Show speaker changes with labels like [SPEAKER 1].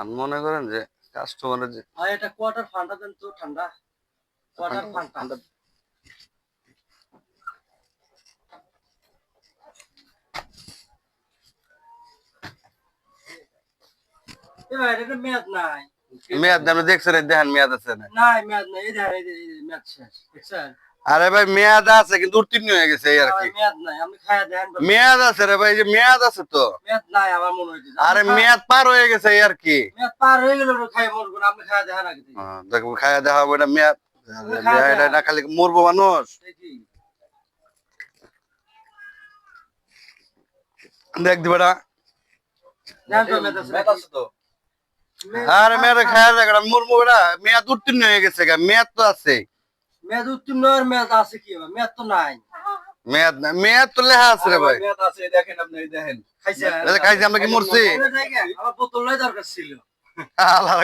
[SPEAKER 1] আর মনে করেন যে কাস্টমারের যে
[SPEAKER 2] আর এটা কোয়ার্টার ফান্ডা দেন তো ঠান্ডা। কোয়ার্টার ফান্ডা মেয়াদ
[SPEAKER 1] দেখছেন দেখেন মেয়াদ আছে না?
[SPEAKER 2] নাই মেয়াদ নাই। এই দেখেন মেয়াদ শেষ। দেখছেন?
[SPEAKER 1] আরে ভাই মেয়াদ আছে কিন্তু উত্তীর্ণ হয়ে গেছে এই আর কি।
[SPEAKER 2] মেয়াদ
[SPEAKER 1] আছে রে ভাই মেয়াদ আছে তো।
[SPEAKER 2] মেয়াদ নাই আমার মনে হইতেছে।
[SPEAKER 1] আরে মেয়াদ পার হয়ে গেছে আর কি।
[SPEAKER 2] মেয়াদ পার গেল খাই মরবো না আপনি খায়া।
[SPEAKER 1] হ্যাঁ, দেখো হবে এটা মেয়াদ। না খালি মরবো মানুষ।
[SPEAKER 2] দেখ? মেয়াদ-
[SPEAKER 1] আরে মেয়াদ খায়া দেখ মরবো এটা মেয়াদ উত্তীর্ণ হয়ে গেছে মেয়াদ তো আছে।
[SPEAKER 2] মেয়াদ উত্তীর্ণ আর মেয়াদ আছে কি এবার? মেয়াদ তো নাই।
[SPEAKER 1] মেয়াদ না মেয়াদ তো লেখা আছে রে ভাই।
[SPEAKER 3] মেয়াদ আছে দেখেন আপনি দেখেন।
[SPEAKER 1] খাইছে খাইছে আমরা কি মরছি?
[SPEAKER 2] আমার বোতলটাই দরকার ছিল।
[SPEAKER 1] আল্লাহ